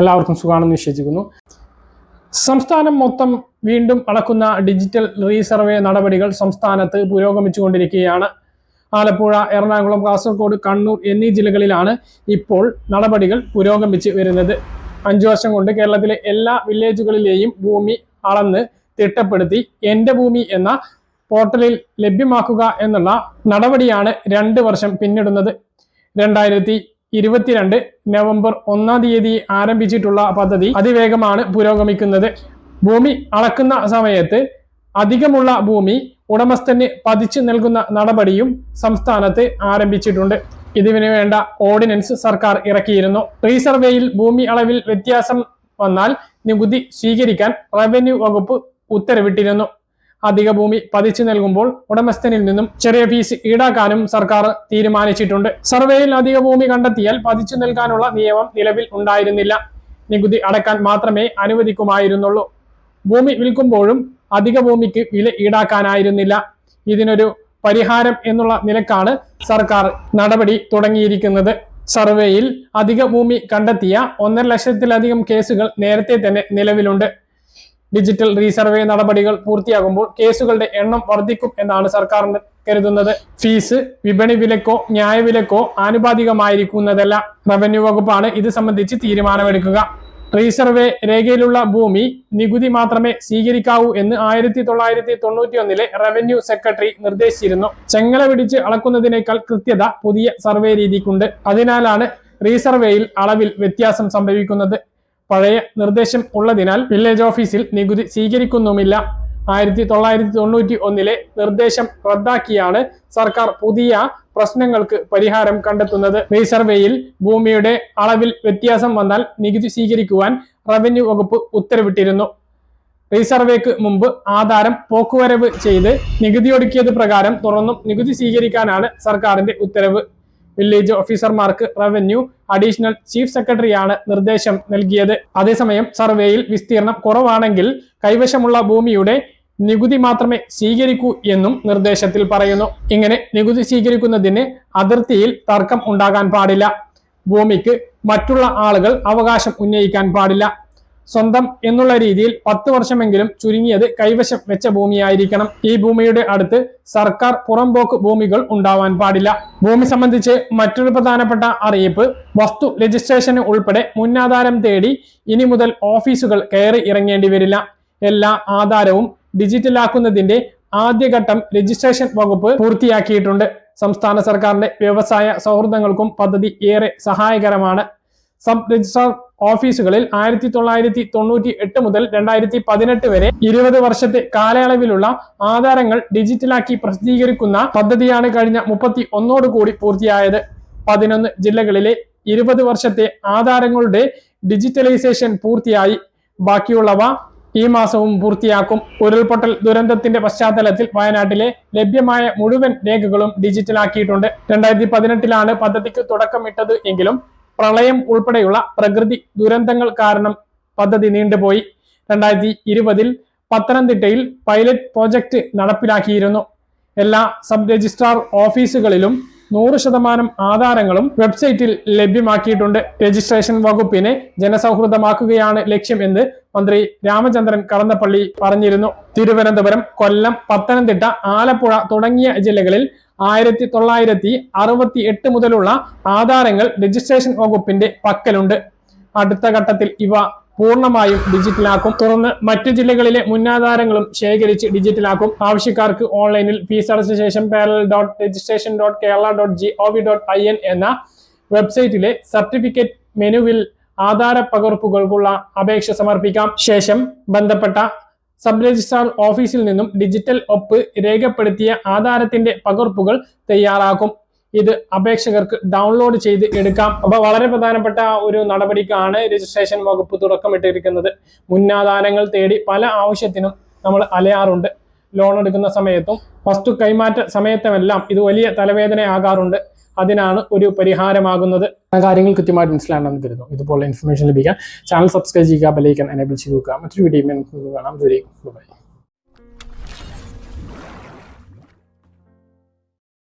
എല്ലാവർക്കും സുഖമാണെന്ന് വിശ്വസിക്കുന്നു. സംസ്ഥാനം മൊത്തം വീണ്ടും അളക്കുന്ന ഡിജിറ്റൽ റീസർവേ നടപടികൾ സംസ്ഥാനത്ത് പുരോഗമിച്ചുകൊണ്ടിരിക്കുകയാണ്. ആലപ്പുഴ എറണാകുളം കാസർഗോഡ് കണ്ണൂർ എന്നീ ജില്ലകളിലാണ് ഇപ്പോൾ നടപടികൾ പുരോഗമിച്ച് വരുന്നത്. അഞ്ചു വർഷം കൊണ്ട് കേരളത്തിലെ എല്ലാ വില്ലേജുകളിലെയും ഭൂമി അളന്ന് തിട്ടപ്പെടുത്തി എന്റെ ഭൂമി എന്ന പോർട്ടലിൽ ലഭ്യമാക്കുക എന്നുള്ള നടപടിയാണ് രണ്ട് വർഷം പിന്നിടുന്നത്. രണ്ടായിരത്തി ഇരുപത്തിരണ്ട് നവംബർ ഒന്നാം തീയതി ആരംഭിച്ചിട്ടുള്ള പദ്ധതി അതിവേഗമാണ് പുരോഗമിക്കുന്നത്. ഭൂമി അളക്കുന്ന സമയത്ത് അധികമുള്ള ഭൂമി ഉടമസ്ഥന് പതിച്ചു നൽകുന്ന നടപടിയും സംസ്ഥാനത്ത് ആരംഭിച്ചിട്ടുണ്ട്. ഇതിനു വേണ്ട ഓർഡിനൻസ് സർക്കാർ ഇറക്കിയിരുന്നു. റീസർവേയിൽ ഭൂമി അളവിൽ വ്യത്യാസം വന്നാൽ നികുതി സ്വീകരിക്കാൻ റവന്യൂ വകുപ്പ് ഉത്തരവിട്ടിരുന്നു. അധിക ഭൂമി പതിച്ചു നൽകുമ്പോൾ ഉടമസ്ഥനിൽ നിന്നും ചെറിയ ഫീസ് ഈടാക്കാനും സർക്കാർ തീരുമാനിച്ചിട്ടുണ്ട്. സർവേയിൽ അധിക ഭൂമി കണ്ടെത്തിയാൽ പതിച്ചു നൽകാനുള്ള നിയമം നിലവിൽ ഉണ്ടായിരുന്നില്ല. നികുതി അടക്കാൻ മാത്രമേ അനുവദിക്കുമായിരുന്നുള്ളൂ. ഭൂമി വിൽക്കുമ്പോഴും അധിക ഭൂമിക്ക് വില ഈടാക്കാനായിരുന്നില്ല. ഇതിനൊരു പരിഹാരം എന്നുള്ള നിലക്കാണ് സർക്കാർ നടപടി തുടങ്ങിയിരിക്കുന്നത്. സർവേയിൽ അധിക ഭൂമി കണ്ടെത്തിയ ഒന്നര ലക്ഷത്തിലധികം കേസുകൾ നേരത്തെ തന്നെ നിലവിലുണ്ട്. ഡിജിറ്റൽ റീസർവേ നടപടികൾ പൂർത്തിയാകുമ്പോൾ കേസുകളുടെ എണ്ണം വർദ്ധിക്കും എന്നാണ് സർക്കാർ കരുതുന്നത്. ഫീസ് വിപണി വിലക്കോ ന്യായവിലക്കോ ആനുപാതികമായിരിക്കുന്നതല്ല. റവന്യൂ വകുപ്പാണ് ഇത് സംബന്ധിച്ച് തീരുമാനമെടുക്കുക. റീസർവേ രേഖയിലുള്ള ഭൂമി നികുതി മാത്രമേ സ്വീകരിക്കാവൂ എന്ന് ആയിരത്തി തൊള്ളായിരത്തി തൊണ്ണൂറ്റി ഒന്നിലെ റവന്യൂ സെക്രട്ടറി നിർദ്ദേശിച്ചിരുന്നു. ചെങ്ങല പിടിച്ച് അളക്കുന്നതിനേക്കാൾ കൃത്യത പുതിയ സർവേ രീതിക്കുണ്ട്. അതിനാലാണ് റീസർവേയിൽ അളവിൽ വ്യത്യാസം സംഭവിക്കുന്നത്. പഴയ നിർദ്ദേശം ഉള്ളതിനാൽ വില്ലേജ് ഓഫീസിൽ നികുതി സ്വീകരിക്കുന്നുമില്ല. ആയിരത്തി തൊള്ളായിരത്തി തൊണ്ണൂറ്റി ഒന്നിലെ നിർദ്ദേശം റദ്ദാക്കിയാണ് സർക്കാർ പുതിയ പ്രശ്നങ്ങൾക്ക് പരിഹാരം കണ്ടെത്തുന്നത്. റീസർവേയിൽ ഭൂമിയുടെ അളവിൽ വ്യത്യാസം വന്നാൽ നികുതി സ്വീകരിക്കുവാൻ റവന്യൂ വകുപ്പ് ഉത്തരവിട്ടിരുന്നു. റീസർവേക്ക് മുമ്പ് ആധാരം പോക്കുവരവ് ചെയ്ത് നികുതി ഒടുക്കിയത് പ്രകാരം തുറന്നും നികുതി സ്വീകരിക്കാനാണ് സർക്കാരിന്റെ ഉത്തരവ്. വില്ലേജ് ഓഫീസർമാർക്ക് റവന്യൂ അഡീഷണൽ ചീഫ് സെക്രട്ടറിയാണ് നിർദ്ദേശം നൽകിയത്. അതേസമയം സർവേയിൽ വിസ്തീർണം കുറവാണെങ്കിൽ കൈവശമുള്ള ഭൂമിയുടെ നികുതി മാത്രമേ സ്വീകരിക്കൂ എന്നും നിർദ്ദേശത്തിൽ പറയുന്നു. ഇങ്ങനെ നികുതി സ്വീകരിക്കുന്നതിന് അതിർത്തിയിൽ തർക്കം ഉണ്ടാകാൻ പാടില്ല. ഭൂമിക്ക് മറ്റുള്ള ആളുകൾ അവകാശം ഉന്നയിക്കാൻ പാടില്ല. സ്വന്തം എന്നുള്ള രീതിയിൽ പത്ത് വർഷമെങ്കിലും ചുരുങ്ങിയത് കൈവശം വെച്ച ഭൂമിയായിരിക്കണം. ഈ ഭൂമിയുടെ അടുത്ത് സർക്കാർ പുറംപോക്ക് ഭൂമികൾ ഉണ്ടാവാൻ പാടില്ല. ഭൂമി സംബന്ധിച്ച് മറ്റൊരു പ്രധാനപ്പെട്ട അറിയിപ്പ് വസ്തു രജിസ്ട്രേഷന് ഉൾപ്പെടെ മുന്നാധാരം തേടി ഇനി മുതൽ ഓഫീസുകൾ കയറി ഇറങ്ങേണ്ടി വരില്ല. എല്ലാ ആധാരവും ഡിജിറ്റലാക്കുന്നതിന്റെ ആദ്യഘട്ടം രജിസ്ട്രേഷൻ വകുപ്പ് പൂർത്തിയാക്കിയിട്ടുണ്ട്. സംസ്ഥാന സർക്കാരിന്റെ വ്യവസായ സൗഹൃദങ്ങൾക്കും പദ്ധതി ഏറെ സഹായകരമാണ്. സബ് രജിസ്ട്രാർ ഓഫീസുകളിൽ ആയിരത്തി തൊള്ളായിരത്തി തൊണ്ണൂറ്റി എട്ട് മുതൽ രണ്ടായിരത്തി പതിനെട്ട് വരെ ഇരുപത് വർഷത്തെ കാലയളവിലുള്ള ആധാരങ്ങൾ ഡിജിറ്റലാക്കി പ്രസിദ്ധീകരിക്കുന്ന പദ്ധതിയാണ് കഴിഞ്ഞ മുപ്പത്തി ഒന്നോട് കൂടി പൂർത്തിയായത്. പതിനൊന്ന് ജില്ലകളിലെ ഇരുപത് വർഷത്തെ ആധാരങ്ങളുടെ ഡിജിറ്റലൈസേഷൻ പൂർത്തിയായി. ബാക്കിയുള്ളവ ഈ മാസവും പൂർത്തിയാക്കും. ഉരുൾപൊട്ടൽ ദുരന്തത്തിന്റെ പശ്ചാത്തലത്തിൽ വയനാട്ടിലെ ലഭ്യമായ മുഴുവൻ രേഖകളും ഡിജിറ്റലാക്കിയിട്ടുണ്ട്. രണ്ടായിരത്തി പതിനെട്ടിലാണ് പദ്ധതിക്ക് തുടക്കമിട്ടത് എങ്കിലും പ്രളയം ഉൾപ്പെടെയുള്ള പ്രകൃതി ദുരന്തങ്ങൾ കാരണം പദ്ധതി നീണ്ടുപോയി. രണ്ടായിരത്തി ഇരുപതിൽ പത്തനംതിട്ടയിൽ പൈലറ്റ് പ്രോജക്റ്റ് നടപ്പിലാക്കിയിരുന്നു. എല്ലാ സബ് രജിസ്ട്രാർ ഓഫീസുകളിലും നൂറ് ശതമാനം ആധാരങ്ങളും വെബ്സൈറ്റിൽ ലഭ്യമാക്കിയിട്ടുണ്ട്. രജിസ്ട്രേഷൻ വകുപ്പിനെ ജനസൗഹൃദമാക്കുകയാണ് ലക്ഷ്യം എന്ന് മന്ത്രി രാമചന്ദ്രൻ കടന്നപ്പള്ളി പറഞ്ഞിരുന്നു. തിരുവനന്തപുരം കൊല്ലം പത്തനംതിട്ട ആലപ്പുഴ തുടങ്ങിയ ജില്ലകളിൽ ആയിരത്തി തൊള്ളായിരത്തി അറുപത്തി എട്ട് മുതലുള്ള ആധാരങ്ങൾ രജിസ്ട്രേഷൻ വകുപ്പിന്റെ പക്കലുണ്ട്. അടുത്ത ഘട്ടത്തിൽ ഇവ പൂർണമായും ഡിജിറ്റലാക്കും. തുടർന്ന് മറ്റു ജില്ലകളിലെ മുന്നാധാരങ്ങളും ശേഖരിച്ച് ഡിജിറ്റലാക്കും. ആവശ്യക്കാർക്ക് ഓൺലൈനിൽ ഫീസ് അടച്ച ശേഷം parallel dot registration dot Kerala dot G O V dot I N എന്ന വെബ്സൈറ്റിലെ സർട്ടിഫിക്കറ്റ് മെനുവിൽ ആധാര പകർപ്പുകൾക്കുള്ള അപേക്ഷ സമർപ്പിക്കാം. ശേഷം ബന്ധപ്പെട്ട സബ് രജിസ്ട്രാർ ഓഫീസിൽ നിന്നും ഡിജിറ്റൽ ഒപ്പ് രേഖപ്പെടുത്തിയ ആധാരത്തിന്റെ പകർപ്പുകൾ തയ്യാറാക്കും. ഇത് അപേക്ഷകർക്ക് ഡൗൺലോഡ് ചെയ്ത് എടുക്കാം. അപ്പൊ വളരെ പ്രധാനപ്പെട്ട ഒരു നടപടിക്കാണ് രജിസ്ട്രേഷൻ വകുപ്പ് തുടക്കമിട്ടിരിക്കുന്നത്. മുന്നാധാരങ്ങൾ തേടി പല ആവശ്യത്തിനും നമ്മൾ അലയാറുണ്ട്. ലോൺ എടുക്കുന്ന സമയത്തും വസ്തു കൈമാറ്റ സമയത്തുമെല്ലാം ഇത് വലിയ തലവേദനയാകാറുണ്ട്. അതിനാണ് ഒരു പരിഹാരമാകുന്നത്. കാര്യങ്ങൾ കൃത്യമായിട്ട് മനസ്സിലാണെന്ന് കരുതുന്നു. ഇതുപോലെ ഇൻഫർമേഷൻ ലഭിക്കാൻ ചാനൽ സബ്സ്ക്രൈബ് ചെയ്യുക ബെലൈക്കൻ എനേബിൾ ചെയ്ത് നോക്കുക മറ്റൊരു വീഡിയോ കാണാം. ദൂരേക്കും ബൈ